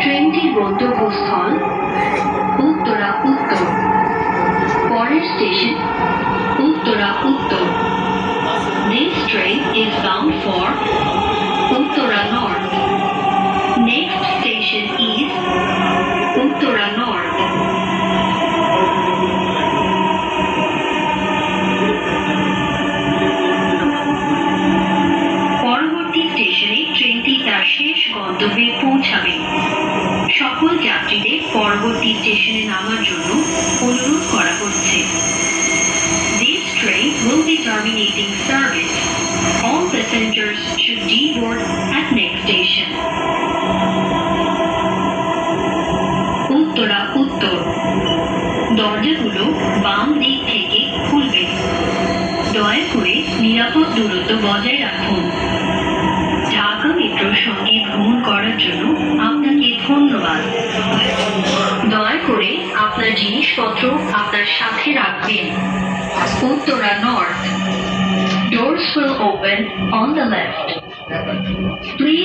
ট্রেনটির গন্তব্যস্থল উত্তরা, উত্তর পরের স্টেশন উত্তরা, উত্তর This train is bound for Uttara North. Next station is Uttara North. পরবর্তী স্টেশনে ট্রেনটি তার শেষ গন্তব্যে পৌঁছাবে সকল যাত্রীদের পরবর্তী স্টেশনে নামার জন্য অনুরোধ করা হচ্ছে This train will be terminating service. All passengers should deboard at next station. Uttara, উত্তর দরজাগুলো বাম দিক থেকে খুলবে দয়া করে নিরাপদ দূরত্ব বজায় রাখুন জিনিসপত্র আপনার সাথে রাখবেন Uttara north Doors will open on the left. Please